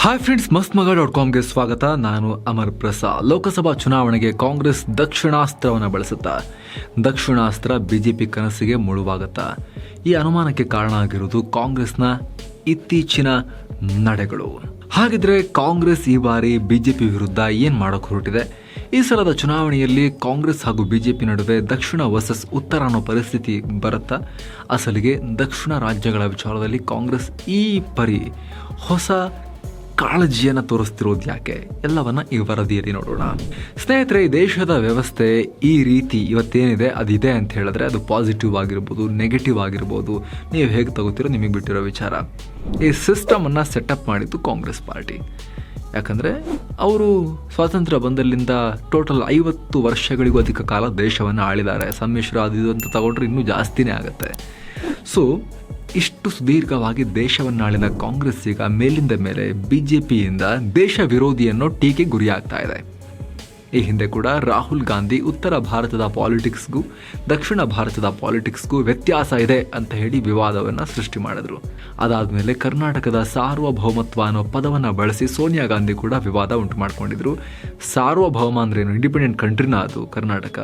Hi friends ಮಸ್ತ್ ಮಗ dot ಕಾಮ್ಗೆ ಸ್ವಾಗತ. ನಾನು ಅಮರ್ ಪ್ರಸಾದ್. ಲೋಕಸಭಾ ಚುನಾವಣೆಗೆ ಕಾಂಗ್ರೆಸ್ ದಕ್ಷಿಣಾಸ್ತ್ರವನ್ನು ಬಳಸುತ್ತಾ. ದಕ್ಷಿಣಾಸ್ತ್ರ ಬಿಜೆಪಿ ಕನಸಿಗೆ ಮುಳುವಾಗುತ್ತಾ. ಈ ಅನುಮಾನಕ್ಕೆ ಕಾರಣ ಆಗಿರುವುದು ಕಾಂಗ್ರೆಸ್ನ ಇತ್ತೀಚಿನ ನಡೆಗಳು. ಹಾಗಿದ್ರೆ ಕಾಂಗ್ರೆಸ್ ಈ ಬಾರಿ ಬಿಜೆಪಿ ವಿರುದ್ಧ ಏನ್ ಮಾಡಕ್ ಹೊರಟಿದೆ? ಈ ಸಲದ ಚುನಾವಣೆಯಲ್ಲಿ ಕಾಂಗ್ರೆಸ್ ಹಾಗೂ ಬಿಜೆಪಿ ನಡುವೆ ದಕ್ಷಿಣ ವರ್ಸಸ್ ಉತ್ತರ ಅನ್ನೋ ಪರಿಸ್ಥಿತಿ ಬರುತ್ತಾ. ಅಸಲಿಗೆ ದಕ್ಷಿಣ ರಾಜ್ಯಗಳ ವಿಚಾರದಲ್ಲಿ ಕಾಂಗ್ರೆಸ್ ಈ ಪರಿ ಹೊಸ ಕಾಳಜಿಯನ್ನು ತೋರಿಸ್ತಿರೋದು ಯಾಕೆ? ಎಲ್ಲವನ್ನ ಈ ವರದಿಯಲ್ಲಿ ನೋಡೋಣ. ಸ್ನೇಹಿತರೆ, ಈ ದೇಶದ ವ್ಯವಸ್ಥೆ ಈ ರೀತಿ ಇವತ್ತೇನಿದೆ, ಅದಿದೆ ಅಂತ ಹೇಳಿದ್ರೆ ಅದು ಪಾಸಿಟಿವ್ ಆಗಿರ್ಬೋದು ನೆಗೆಟಿವ್ ಆಗಿರ್ಬೋದು. ನೀವು ಹೇಗೆ ತಗೋತಿರೋ ನಿಮಗೆ ಬಿಟ್ಟಿರೋ ವಿಚಾರ. ಈ ಸಿಸ್ಟಮನ್ನು ಸೆಟಪ್ ಮಾಡಿದ್ದು ಕಾಂಗ್ರೆಸ್ ಪಾರ್ಟಿ. ಯಾಕಂದರೆ ಅವರು ಸ್ವಾತಂತ್ರ್ಯ ಬಂದಲ್ಲಿಂದ ಟೋಟಲ್ ಐವತ್ತು ವರ್ಷಗಳಿಗೂ ಅಧಿಕ ಕಾಲ ದೇಶವನ್ನು ಆಳಿದ್ದಾರೆ. ಸಮ್ಮಿಶ್ರ ಅದು ಅಂತ ತಗೊಂಡ್ರೆ ಇನ್ನೂ ಜಾಸ್ತಿನೇ ಆಗುತ್ತೆ. ಸೊ ಇಷ್ಟು ಸುದೀರ್ಘವಾಗಿ ದೇಶವನ್ನಾಳಿದ ಕಾಂಗ್ರೆಸ್ ಈಗ ಮೇಲಿಂದ ಮೇಲೆ ಬಿಜೆಪಿಯಿಂದ ದೇಶ ವಿರೋಧಿಯನ್ನು ಟೀಕೆ ಗುರಿಯಾಗ್ತಾ ಇದೆ. ಈ ಹಿಂದೆ ಕೂಡ ರಾಹುಲ್ ಗಾಂಧಿ ಉತ್ತರ ಭಾರತದ ಪಾಲಿಟಿಕ್ಸ್ಗೂ ದಕ್ಷಿಣ ಭಾರತದ ಪಾಲಿಟಿಕ್ಸ್ಗೂ ವ್ಯತ್ಯಾಸ ಇದೆ ಅಂತ ಹೇಳಿ ವಿವಾದವನ್ನು ಸೃಷ್ಟಿ ಮಾಡಿದ್ರು. ಅದಾದಮೇಲೆ ಕರ್ನಾಟಕದ ಸಾರ್ವಭೌಮತ್ವ ಅನ್ನೋ ಪದವನ್ನು ಬಳಸಿ ಸೋನಿಯಾ ಗಾಂಧಿ ಕೂಡ ವಿವಾದ ಉಂಟು ಮಾಡಿಕೊಂಡಿದ್ರು. ಸಾರ್ವಭೌಮ ಅಂದ್ರೇನು ಇಂಡಿಪೆಂಡೆಂಟ್ ಕಂಟ್ರಿನ ಅದು ಕರ್ನಾಟಕ.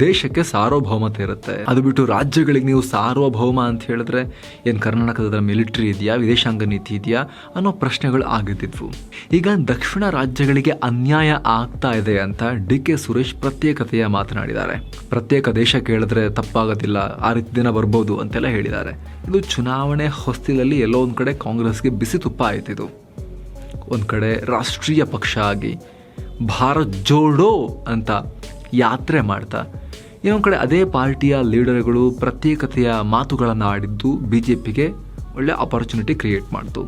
ದೇಶಕ್ಕೆ ಸಾರ್ವಭೌಮತೆ ಇರುತ್ತೆ. ಅದು ಬಿಟ್ಟು ರಾಜ್ಯಗಳಿಗೆ ನೀವು ಸಾರ್ವಭೌಮ ಅಂತ ಹೇಳಿದ್ರೆ ಏನು ಕರ್ನಾಟಕದ ಮಿಲಿಟರಿ ಇದೆಯಾ, ವಿದೇಶಾಂಗ ನೀತಿ ಇದೆಯಾ ಅನ್ನೋ ಪ್ರಶ್ನೆಗಳು ಆಗಿದ್ದಿದ್ವು ಈಗ ದಕ್ಷಿಣ ರಾಜ್ಯಗಳಿಗೆ ಅನ್ಯಾಯ ಆಗ್ತಾ ಇದೆ ಅಂತ ಡಿ ಕೆ ಸುರೇಶ್ ಪ್ರತ್ಯೇಕತೆಯ ಮಾತನಾಡಿದ್ದಾರೆ. ಪ್ರತ್ಯೇಕ ದೇಶ ಕೇಳಿದ್ರೆ ತಪ್ಪಾಗೋದಿಲ್ಲ, ಆ ರೀತಿ ದಿನ ಬರ್ಬೋದು ಅಂತೆಲ್ಲ ಹೇಳಿದ್ದಾರೆ. ಇದು ಚುನಾವಣೆ ಹೊಸ್ತಿಲಲ್ಲಿ ಎಲ್ಲೋ ಒಂದು ಕಡೆ ಕಾಂಗ್ರೆಸ್ಗೆ ಬಿಸಿ ತುಪ್ಪ ಆಯ್ತಿದು. ಒಂದು ಕಡೆ ರಾಷ್ಟ್ರೀಯ ಪಕ್ಷ ಆಗಿ ಭಾರತ್ ಜೋಡೋ ಅಂತ ಯಾತ್ರೆ ಮಾಡ್ತಾ. ಇನ್ನೊಂದು ಕಡೆ ಅದೇ ಪಾರ್ಟಿಯ ಲೀಡರ್ಗಳು ಪ್ರತ್ಯೇಕತೆಯ ಮಾತುಗಳನ್ನು ಆಡಿದ್ದು ಬಿ ಜೆ ಪಿಗೆ ಒಳ್ಳೆ ಅಪರ್ಚುನಿಟಿ ಕ್ರಿಯೇಟ್ ಮಾಡಿತು.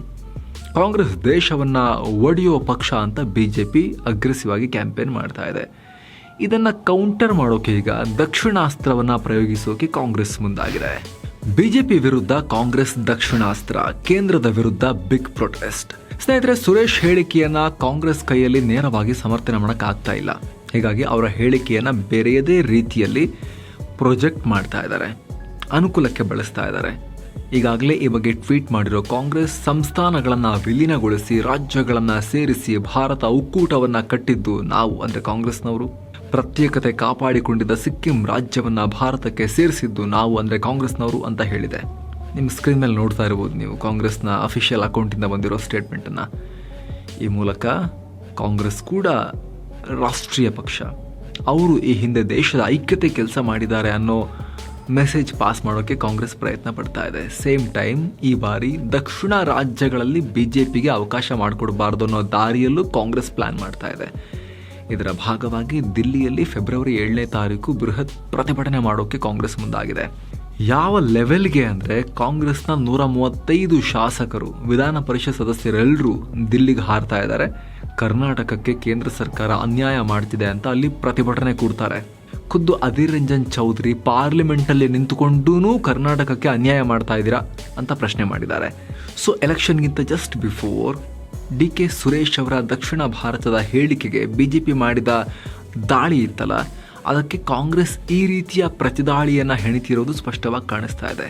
ಕಾಂಗ್ರೆಸ್ ದೇಶವನ್ನು ಒಡೆಯುವ ಪಕ್ಷ ಅಂತ ಬಿ ಜೆ ಪಿ ಅಗ್ರೆಸಿವ್ ಆಗಿ ಕ್ಯಾಂಪೇನ್ ಮಾಡ್ತಾ ಇದೆ. ಇದನ್ನು ಕೌಂಟರ್ ಮಾಡೋಕೆ ಈಗ ದಕ್ಷಿಣಾಸ್ತ್ರವನ್ನು ಪ್ರಯೋಗಿಸೋಕೆ ಕಾಂಗ್ರೆಸ್ ಮುಂದಾಗಿದೆ. ಬಿಜೆಪಿ ವಿರುದ್ಧ ಕಾಂಗ್ರೆಸ್ ದಕ್ಷಿಣಾಸ್ತ್ರ, ಕೇಂದ್ರದ ವಿರುದ್ಧ ಬಿಗ್ ಪ್ರೊಟೆಸ್ಟ್ ಸ್ನೇಹಿತರೆ, ಸುರೇಶ್ ಹೇಳಿಕೆಯನ್ನ ಕಾಂಗ್ರೆಸ್ ಕೈಯಲ್ಲಿ ನೇರವಾಗಿ ಸಮರ್ಥನೆ ಮಾಡೋಕ್ಕಾಗ್ತಾ ಇಲ್ಲ. ಹೀಗಾಗಿ ಅವರ ಹೇಳಿಕೆಯನ್ನು ಬೇರೆಯದೇ ರೀತಿಯಲ್ಲಿ ಪ್ರೊಜೆಕ್ಟ್ ಮಾಡ್ತಾ ಇದ್ದಾರೆ, ಅನುಕೂಲಕ್ಕೆ ಬಳಸ್ತಾ ಇದ್ದಾರೆ. ಈಗಾಗಲೇ ಈ ಬಗ್ಗೆ ಟ್ವೀಟ್ ಮಾಡಿರೋ ಕಾಂಗ್ರೆಸ್ ಸಂಸ್ಥಾನಗಳನ್ನು ವಿಲೀನಗೊಳಿಸಿ ರಾಜ್ಯಗಳನ್ನು ಸೇರಿಸಿ ಭಾರತ ಒಕ್ಕೂಟವನ್ನು ಕಟ್ಟಿದ್ದು ನಾವು ಅಂದರೆ ಕಾಂಗ್ರೆಸ್ನವರು. ಪ್ರತ್ಯೇಕತೆ ಕಾಪಾಡಿಕೊಂಡಿದ್ದ ಸಿಕ್ಕಿಂ ರಾಜ್ಯವನ್ನು ಭಾರತಕ್ಕೆ ಸೇರಿಸಿದ್ದು ನಾವು ಅಂದರೆ ಕಾಂಗ್ರೆಸ್ನವರು ಅಂತ ಹೇಳಿದೆ. ನಿಮ್ಮ ಸ್ಕ್ರೀನ್ ಮೇಲೆ ನೋಡ್ತಾ ಇರ್ಬೋದು ನೀವು ಕಾಂಗ್ರೆಸ್ನ ಅಫಿಷಿಯಲ್ ಅಕೌಂಟಿಂದ ಬಂದಿರೋ ಸ್ಟೇಟ್ಮೆಂಟನ್ನು ಈ ಮೂಲಕ ಕಾಂಗ್ರೆಸ್ ಕೂಡ ರಾಷ್ಟ್ರೀಯ ಪಕ್ಷ. ಅವರು ಈ ಹಿಂದೆ ದೇಶದ ಐಕ್ಯತೆ ಕೆಲಸ ಮಾಡಿದ್ದಾರೆ ಅನ್ನೋ ಮೆಸೇಜ್ ಪಾಸ್ ಮಾಡೋಕ್ಕೆ ಕಾಂಗ್ರೆಸ್ ಪ್ರಯತ್ನ ಪಡ್ತಾ ಇದೆ. ಸೇಮ್ ಟೈಮ್ ಈ ಬಾರಿ ದಕ್ಷಿಣ ರಾಜ್ಯಗಳಲ್ಲಿ ಬಿ ಜೆ ಪಿಗೆ ಅವಕಾಶ ಮಾಡಿಕೊಡಬಾರ್ದು ಅನ್ನೋ ದಾರಿಯಲ್ಲೂ ಕಾಂಗ್ರೆಸ್ ಪ್ಲ್ಯಾನ್ ಮಾಡ್ತಾ ಇದೆ. ಇದರ ಭಾಗವಾಗಿ ದಿಲ್ಲಿಯಲ್ಲಿ ಫೆಬ್ರವರಿ ಏಳನೇ ತಾರೀಕು ಬೃಹತ್ ಪ್ರತಿಭಟನೆ ಮಾಡೋಕ್ಕೆ ಕಾಂಗ್ರೆಸ್ ಮುಂದಾಗಿದೆ. ಯಾವ ಲೆವೆಲ್ಗೆ ಅಂದರೆ ಕಾಂಗ್ರೆಸ್ನ ನೂರ ಮೂವತ್ತೈದು ಶಾಸಕರು, ವಿಧಾನ ಪರಿಷತ್ ಸದಸ್ಯರೆಲ್ಲರೂ ದಿಲ್ಲಿಗೆ ಹಾರ್ತಾ ಇದ್ದಾರೆ. ಕರ್ನಾಟಕಕ್ಕೆ ಕೇಂದ್ರ ಸರ್ಕಾರ ಅನ್ಯಾಯ ಮಾಡ್ತಿದೆ ಅಂತ ಅಲ್ಲಿ ಪ್ರತಿಭಟನೆ ಕೂಡ್ತಾರೆ. ಖುದ್ದು ಅಧೀರ್ ರಂಜನ್ ಚೌಧರಿ ಪಾರ್ಲಿಮೆಂಟಲ್ಲಿ ನಿಂತುಕೊಂಡೂ ಕರ್ನಾಟಕಕ್ಕೆ ಅನ್ಯಾಯ ಮಾಡ್ತಾ ಇದ್ದೀರಾ ಅಂತ ಪ್ರಶ್ನೆ ಮಾಡಿದ್ದಾರೆ. So ಎಲೆಕ್ಷನ್ಗಿಂತ just before D K Suresh ಅವರ ದಕ್ಷಿಣ ಭಾರತದ ಹೇಳಿಕೆಗೆ ಬಿಜೆಪಿ ಮಾಡಿದ ದಾಳಿ ಇತ್ತಲ್ಲ, ಅದಕ್ಕೆ ಕಾಂಗ್ರೆಸ್ ಈ ರೀತಿಯ ಪ್ರತಿದಾಳಿಯನ್ನು ಹೆಣಿತಿರೋದು ಸ್ಪಷ್ಟವಾಗಿ ಕಾಣಿಸ್ತಾ ಇದೆ.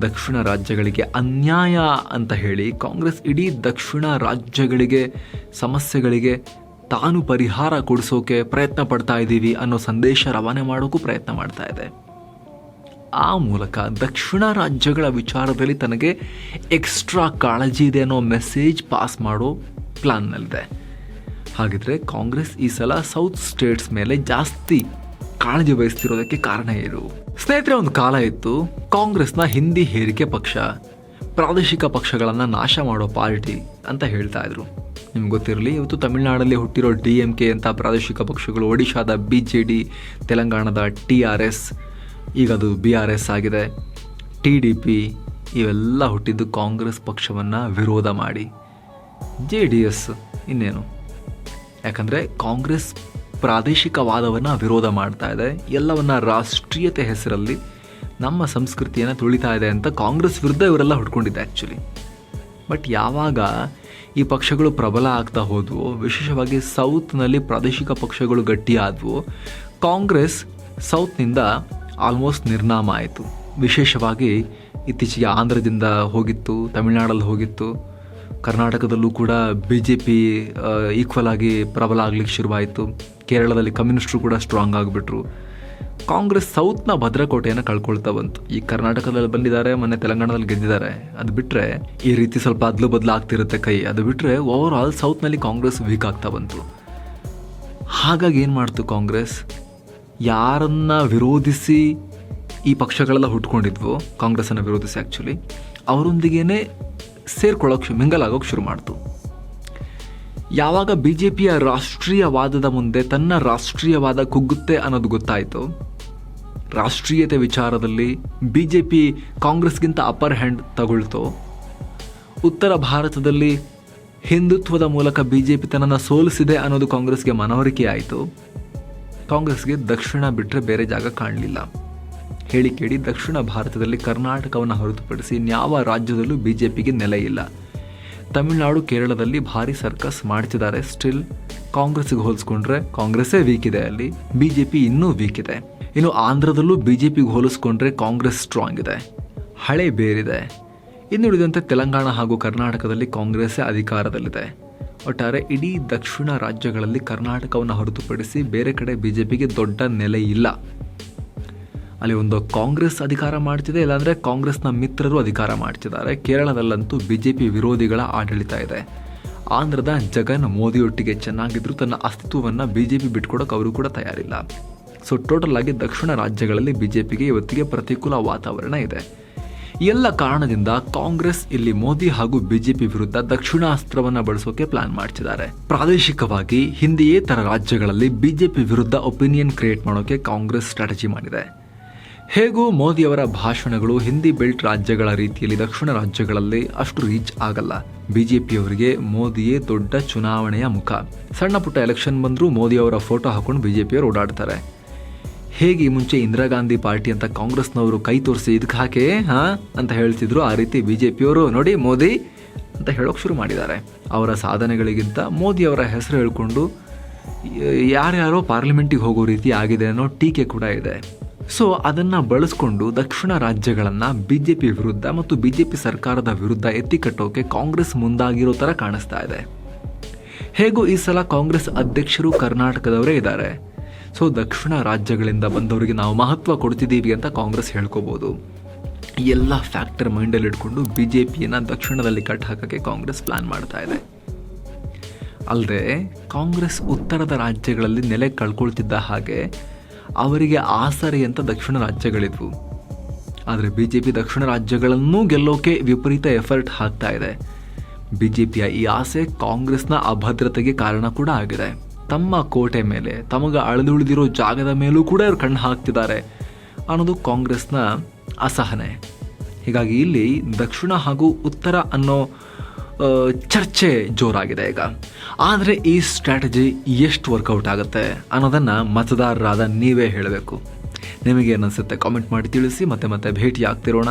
ದಕ್ಷಿಣ ರಾಜ್ಯಗಳಿಗೆ ಅನ್ಯಾಯ ಅಂತ ಹೇಳಿ ಕಾಂಗ್ರೆಸ್ ಇಡೀ ದಕ್ಷಿಣ ರಾಜ್ಯಗಳಿಗೆ ಸಮಸ್ಯೆಗಳಿಗೆ ತಾನು ಪರಿಹಾರ ಕೊಡಿಸೋಕೆ ಪ್ರಯತ್ನ ಪಡ್ತಾ ಇದ್ದೀವಿ ಅನ್ನೋ ಸಂದೇಶ ರವಾನೆ ಮಾಡೋಕ್ಕೂ ಪ್ರಯತ್ನ ಮಾಡ್ತಾ ಇದೆ. ಆ ಮೂಲಕ ದಕ್ಷಿಣ ರಾಜ್ಯಗಳ ವಿಚಾರದಲ್ಲಿ ತನಗೆ ಎಕ್ಸ್ಟ್ರಾ ಕಾಳಜಿ ಇದೆ ಅನ್ನೋ ಮೆಸೇಜ್ ಪಾಸ್ ಮಾಡೋ ಪ್ಲಾನ್ನಲ್ಲಿದೆ. ಹಾಗಿದ್ರೆ ಕಾಂಗ್ರೆಸ್ ಈ ಸಲ ಸೌತ್ ಸ್ಟೇಟ್ಸ್ ಮೇಲೆ ಜಾಸ್ತಿ ಕಾಳಜಿ ವಹಿಸ್ತಿರೋದಕ್ಕೆ ಕಾರಣ ಏನು? ಸ್ನೇಹಿತರೆ, ಒಂದು ಕಾಲ ಇತ್ತು ಕಾಂಗ್ರೆಸ್ನ ಹಿಂದಿ ಹೇರಿಕೆ ಪಕ್ಷ, ಪ್ರಾದೇಶಿಕ ಪಕ್ಷಗಳನ್ನು ನಾಶ ಮಾಡೋ ಪಾರ್ಟಿ ಅಂತ ಹೇಳ್ತಾ ಇದ್ರು. ನಿಮ್ಗೆ ಗೊತ್ತಿರಲಿ, ಇವತ್ತು ತಮಿಳುನಾಡಲ್ಲಿ ಹುಟ್ಟಿರೋ ಡಿ ಎಂ ಕೆ ಅಂತ ಪ್ರಾದೇಶಿಕ ಪಕ್ಷಗಳು, ಒಡಿಶಾದ ಬಿ ಜೆ ಡಿ, ತೆಲಂಗಾಣದ ಟಿ ಆರ್ ಎಸ್, ಈಗ ಅದು ಬಿ ಆರ್ ಎಸ್ ಆಗಿದೆ. ಟಿ ಡಿ ಪಿ ಇವೆಲ್ಲ ಹುಟ್ಟಿದ್ದು ಕಾಂಗ್ರೆಸ್ ಪಕ್ಷವನ್ನು ವಿರೋಧ ಮಾಡಿ. ಜೆ ಡಿ ಎಸ್ ಇನ್ನೇನು? ಯಾಕಂದರೆ ಕಾಂಗ್ರೆಸ್ ಪ್ರಾದೇಶಿಕವಾದವನ್ನು ವಿರೋಧ ಮಾಡ್ತಾ ಇದೆ. ಎಲ್ಲವನ್ನ ರಾಷ್ಟ್ರೀಯತೆ ಹೆಸರಲ್ಲಿ ನಮ್ಮ ಸಂಸ್ಕೃತಿಯನ್ನು ತುಳಿತಾ ಇದೆ ಅಂತ ಕಾಂಗ್ರೆಸ್ ವಿರುದ್ಧ ಇವರೆಲ್ಲ ಹುಡ್ಕೊಂಡಿದ್ದೆ ಆ್ಯಕ್ಚುಲಿ ಬಟ್ ಯಾವಾಗ ಈ ಪಕ್ಷಗಳು ಪ್ರಬಲ ಆಗ್ತಾ ಹೋದವು, ವಿಶೇಷವಾಗಿ ಸೌತ್ನಲ್ಲಿ ಪ್ರಾದೇಶಿಕ ಪಕ್ಷಗಳು ಗಟ್ಟಿಯಾದವು ಕಾಂಗ್ರೆಸ್ ಸೌತ್ನಿಂದ ಆಲ್ಮೋಸ್ಟ್ ನಿರ್ನಾಮ ಆಯಿತು. ವಿಶೇಷವಾಗಿ ಇತ್ತೀಚೆಗೆ ಆಂಧ್ರದಿಂದ ಹೋಗಿತ್ತು, ತಮಿಳ್ನಾಡಲ್ಲಿ ಹೋಗಿತ್ತು. ಕರ್ನಾಟಕದಲ್ಲೂ ಕೂಡ ಬಿ ಜೆ ಪಿ ಈಕ್ವಲ್ ಆಗಿ ಪ್ರಬಲ ಆಗ್ಲಿಕ್ಕೆ ಶುರುವಾಯಿತು. ಕೇರಳದಲ್ಲಿ ಕಮ್ಯುನಿಸ್ಟ್ರು ಕೂಡ ಸ್ಟ್ರಾಂಗ್ ಆಗಿಬಿಟ್ರು. ಕಾಂಗ್ರೆಸ್ ಸೌತ್ನ ಭದ್ರಕೋಟೆಯನ್ನು ಕಳ್ಕೊಳ್ತಾ ಬಂತು. ಈ ಕರ್ನಾಟಕದಲ್ಲಿ ಬಂದಿದ್ದಾರೆ, ಮೊನ್ನೆ ತೆಲಂಗಾಣದಲ್ಲಿ ಗೆದ್ದಿದ್ದಾರೆ. ಅದು ಬಿಟ್ಟರೆ ಈ ರೀತಿ ಸ್ವಲ್ಪ ಅದ್ಲು ಬದಲು ಆಗ್ತಿರುತ್ತೆ ಕೈ. ಅದು ಬಿಟ್ಟರೆ ಓವರ್ ಆಲ್ ಸೌತ್ನಲ್ಲಿ ಕಾಂಗ್ರೆಸ್ ವೀಕ್ ಆಗ್ತಾ ಬಂತು. ಹಾಗಾಗಿ ಏನು ಮಾಡ್ತು ಕಾಂಗ್ರೆಸ್? ಯಾರನ್ನ ವಿರೋಧಿಸಿ ಈ ಪಕ್ಷಗಳೆಲ್ಲ ಹುಟ್ಕೊಂಡಿದ್ವು, ಕಾಂಗ್ರೆಸ್ಸನ್ನು ವಿರೋಧಿಸಿ ಆ್ಯಕ್ಚುಲಿ ಅವರೊಂದಿಗೇನೆ ಸೇರ್ಕೊಳ್ಳೋಕೆ ಆಗೋಕೆ ಶುರು ಮಾಡ್ತು. ಯಾವಾಗ ಬಿ ಜೆ ಪಿಯ ರಾಷ್ಟ್ರೀಯವಾದದ ಮುಂದೆ ತನ್ನ ರಾಷ್ಟ್ರೀಯವಾದ ಕುಗ್ಗುತ್ತೆ ಅನ್ನೋದು ಗೊತ್ತಾಯಿತು. ರಾಷ್ಟ್ರೀಯತೆ ವಿಚಾರದಲ್ಲಿ ಬಿ ಜೆ ಪಿ ಕಾಂಗ್ರೆಸ್ಗಿಂತ ಅಪ್ಪರ್ ಹ್ಯಾಂಡ್ ತಗೊಳ್ತು. ಉತ್ತರ ಭಾರತದಲ್ಲಿ ಹಿಂದುತ್ವದ ಮೂಲಕ ಬಿ ಜೆ ಪಿ ತನ್ನನ್ನು ಸೋಲಿಸಿದೆ ಅನ್ನೋದು ಕಾಂಗ್ರೆಸ್ಗೆ ಮನವರಿಕೆ ಆಯಿತು ಕಾಂಗ್ರೆಸ್ಗೆ ದಕ್ಷಿಣ ಬಿಟ್ಟರೆ ಬೇರೆ ಜಾಗ ಕಾಣಲಿಲ್ಲ. ಹೇಳಿ ಕೇಳಿ ದಕ್ಷಿಣ ಭಾರತದಲ್ಲಿ ಕರ್ನಾಟಕವನ್ನು ಹೊರತುಪಡಿಸಿ ಇನ್ಯಾವ ರಾಜ್ಯದಲ್ಲೂ ಬಿ ಜೆ ಪಿಗೆ ನೆಲೆ ಇಲ್ಲ. ತಮಿಳುನಾಡು, ಕೇರಳದಲ್ಲಿ ಭಾರಿ ಸರ್ಕಸ್ ಮಾಡ್ತಿದ್ದಾರೆ. ಸ್ಟಿಲ್ ಕಾಂಗ್ರೆಸ್ಗೆ ಹೋಲಿಸ್ಕೊಂಡ್ರೆ ಕಾಂಗ್ರೆಸ್ಸೇ ವೀಕ್ ಇದೆ ಅಲ್ಲಿ. ಬಿ ಜೆ ಪಿ ಇನ್ನೂ ವೀಕ್ ಇದೆ. ಇನ್ನು ಆಂಧ್ರದಲ್ಲೂ ಬಿ ಜೆ ಪಿಗೆ ಹೋಲಿಸ್ಕೊಂಡ್ರೆ ಕಾಂಗ್ರೆಸ್ ಸ್ಟ್ರಾಂಗ್ ಇದೆ. ಹಳೆ ಬೇರಿದೆ. ಇನ್ನುಳಿದಂತೆ ತೆಲಂಗಾಣ ಹಾಗೂ ಕರ್ನಾಟಕದಲ್ಲಿ ಕಾಂಗ್ರೆಸ್ಸೇ ಅಧಿಕಾರದಲ್ಲಿದೆ. ಒಟ್ಟಾರೆ ಇಡೀ ದಕ್ಷಿಣ ರಾಜ್ಯಗಳಲ್ಲಿ ಕರ್ನಾಟಕವನ್ನು ಹೊರತುಪಡಿಸಿ ಬೇರೆ ಕಡೆ ಬಿ ಜೆ ಪಿಗೆ ದೊಡ್ಡ ನೆಲೆ ಇಲ್ಲ. ಅಲ್ಲಿ ಒಂದು ಕಾಂಗ್ರೆಸ್ ಅಧಿಕಾರ ಮಾಡ್ತಿದೆ, ಇಲ್ಲಾಂದರೆ ಕಾಂಗ್ರೆಸ್ನ ಮಿತ್ರರು ಅಧಿಕಾರ ಮಾಡ್ತಿದ್ದಾರೆ. ಕೇರಳದಲ್ಲಂತೂ ಬಿ ಜೆ ಪಿ ವಿರೋಧಿಗಳ ಆಡಳಿತ ಇದೆ. ಆಂಧ್ರದ ಜಗನ್ ಮೋದಿಯೊಟ್ಟಿಗೆ ಚೆನ್ನಾಗಿದ್ರು, ತನ್ನ ಅಸ್ತಿತ್ವವನ್ನು ಬಿ ಜೆ ಪಿ ಬಿಟ್ಕೊಡೋಕೆ ಅವರು ಕೂಡ ತಯಾರಿಲ್ಲ. ಸೊ ಟೋಟಲ್ ಆಗಿ ದಕ್ಷಿಣ ರಾಜ್ಯಗಳಲ್ಲಿ ಬಿ ಜೆ ಪಿಗೆ ಇವತ್ತಿಗೆ ಪ್ರತಿಕೂಲ ವಾತಾವರಣ ಇದೆ. ಎಲ್ಲ ಕಾರಣದಿಂದ ಕಾಂಗ್ರೆಸ್ ಇಲ್ಲಿ ಮೋದಿ ಹಾಗೂ ಬಿಜೆಪಿ ವಿರುದ್ಧ ದಕ್ಷಿಣ ಅಸ್ತ್ರವನ್ನು ಬಳಸೋಕೆ ಪ್ಲಾನ್ ಮಾಡ್ತಿದ್ದಾರೆ. ಪ್ರಾದೇಶಿಕವಾಗಿ ಹಿಂದಿಯೇತರ ರಾಜ್ಯಗಳಲ್ಲಿ ಬಿಜೆಪಿ ವಿರುದ್ಧ ಒಪಿನಿಯನ್ ಕ್ರಿಯೇಟ್ ಮಾಡೋಕೆ ಕಾಂಗ್ರೆಸ್ ಸ್ಟ್ರಾಟಜಿ ಮಾಡಿದೆ. ಹೇಗೂ ಮೋದಿಯವರ ಭಾಷಣಗಳು ಹಿಂದಿ ಬೆಲ್ಟ್ ರಾಜ್ಯಗಳ ರೀತಿಯಲ್ಲಿ ದಕ್ಷಿಣ ರಾಜ್ಯಗಳಲ್ಲಿ ಅಷ್ಟು ರೀಚ್ ಆಗಲ್ಲ. ಬಿಜೆಪಿಯವರಿಗೆ ಮೋದಿಯೇ ದೊಡ್ಡ ಚುನಾವಣೆಯ ಮುಖ. ಸಣ್ಣ ಪುಟ್ಟ ಎಲೆಕ್ಷನ್ ಬಂದರೂ ಮೋದಿಯವರ ಫೋಟೋ ಹಾಕೊಂಡು ಬಿಜೆಪಿಯವರು ಓಡಾಡ್ತಾರೆ. ಹೇಗೆ ಮುಂಚೆ ಇಂದಿರಾ ಗಾಂಧಿ ಪಾರ್ಟಿ ಅಂತ ಕಾಂಗ್ರೆಸ್ನವರು ಕೈ ತೋರಿಸಿ ಇದಕ್ಕೆ ಹಾಕಿ, ಹಾಂ? ಅಂತ ಹೇಳ್ತಿದ್ರು ಆ ರೀತಿ ಬಿಜೆಪಿಯವರು ನೋಡಿ ಮೋದಿ ಅಂತ ಹೇಳೋಕೆ ಶುರು ಮಾಡಿದ್ದಾರೆ. ಅವರ ಸಾಧನೆಗಳಿಗಿಂತ ಮೋದಿಯವರ ಹೆಸರು ಹೇಳ್ಕೊಂಡು, ಯಾರ್ಯಾರೋ ಪಾರ್ಲಿಮೆಂಟಿಗೆ ಹೋಗೋ ರೀತಿ ಆಗಿದೆ ಅನ್ನೋ ಟೀಕೆ ಕೂಡ ಇದೆ. ಸೊ ಅದನ್ನು ಬಳಸ್ಕೊಂಡು ದಕ್ಷಿಣ ರಾಜ್ಯಗಳನ್ನು ಬಿ ಜೆ ಪಿ ವಿರುದ್ಧ ಮತ್ತು ಬಿ ಜೆ ಪಿ ಸರ್ಕಾರದ ವಿರುದ್ಧ ಎತ್ತಿಕಟ್ಟೋಕೆ ಕಾಂಗ್ರೆಸ್ ಮುಂದಾಗಿರೋ ಥರ ಕಾಣಿಸ್ತಾ ಇದೆ. ಹೇಗೂ ಈ ಸಲ ಕಾಂಗ್ರೆಸ್ ಅಧ್ಯಕ್ಷರು ಕರ್ನಾಟಕದವರೇ ಇದ್ದಾರೆ. ಸೊ ದಕ್ಷಿಣ ರಾಜ್ಯಗಳಿಂದ ಬಂದವರಿಗೆ ನಾವು ಮಹತ್ವ ಕೊಡ್ತಿದ್ದೀವಿ ಅಂತ ಕಾಂಗ್ರೆಸ್ ಹೇಳ್ಕೋಬೋದು. ಎಲ್ಲ ಫ್ಯಾಕ್ಟರ್ ಮೈಂಡಲ್ಲಿ ಇಟ್ಕೊಂಡು ಬಿ ಜೆ ಪಿಯನ್ನು ದಕ್ಷಿಣದಲ್ಲಿ ಕಟ್ ಹಾಕೋಕ್ಕೆ ಕಾಂಗ್ರೆಸ್ ಪ್ಲ್ಯಾನ್ ಮಾಡ್ತಾ ಇದೆ. ಅಲ್ಲದೆ ಕಾಂಗ್ರೆಸ್ ಉತ್ತರದ ರಾಜ್ಯಗಳಲ್ಲಿ ನೆಲೆ ಕಳ್ಕೊಳ್ತಿದ್ದ ಹಾಗೆ ಅವರಿಗೆ ಆಸರೆ ಅಂತ ದಕ್ಷಿಣ ರಾಜ್ಯಗಳಿದ್ವು. ಆದರೆ ಬಿ ಜೆ ಪಿ ದಕ್ಷಿಣ ರಾಜ್ಯಗಳನ್ನೂ ಗೆಲ್ಲೋಕೆ ವಿಪರೀತ ಎಫರ್ಟ್ ಹಾಕ್ತಾ ಇದೆ. ಬಿ ಜೆ ಪಿಯ ಈ ಆಸೆ ಕಾಂಗ್ರೆಸ್ನ ಅಭದ್ರತೆಗೆ ಕಾರಣ ಕೂಡ ಆಗಿದೆ. ತಮ್ಮ ಕೋಟೆ ಮೇಲೆ, ತಮಗೆ ಅಳಿದುಳಿದಿರೋ ಜಾಗದ ಮೇಲೂ ಕೂಡ ಇವರು ಕಣ್ಣು ಹಾಕ್ತಿದ್ದಾರೆ ಅನ್ನೋದು ಕಾಂಗ್ರೆಸ್ನ ಅಸಹನೆ. ಹೀಗಾಗಿ ಇಲ್ಲಿ ದಕ್ಷಿಣ ಹಾಗೂ ಉತ್ತರ ಅನ್ನೋ ಚರ್ಚೆ ಜೋರಾಗಿದೆ ಈಗ. ಆದರೆ ಈ ಸ್ಟ್ರಾಟಜಿ ಎಷ್ಟು ವರ್ಕೌಟ್ ಆಗುತ್ತೆ ಅನ್ನೋದನ್ನು ಮತದಾರರಾದ ನೀವೇ ಹೇಳಬೇಕು. ನಿಮಗೆ ಅನಿಸುತ್ತೆ ಕಾಮೆಂಟ್ ಮಾಡಿ ತಿಳಿಸಿ, ಮತ್ತೆ ಮತ್ತೆ ಭೇಟಿ ಆಗ್ತಿರೋಣ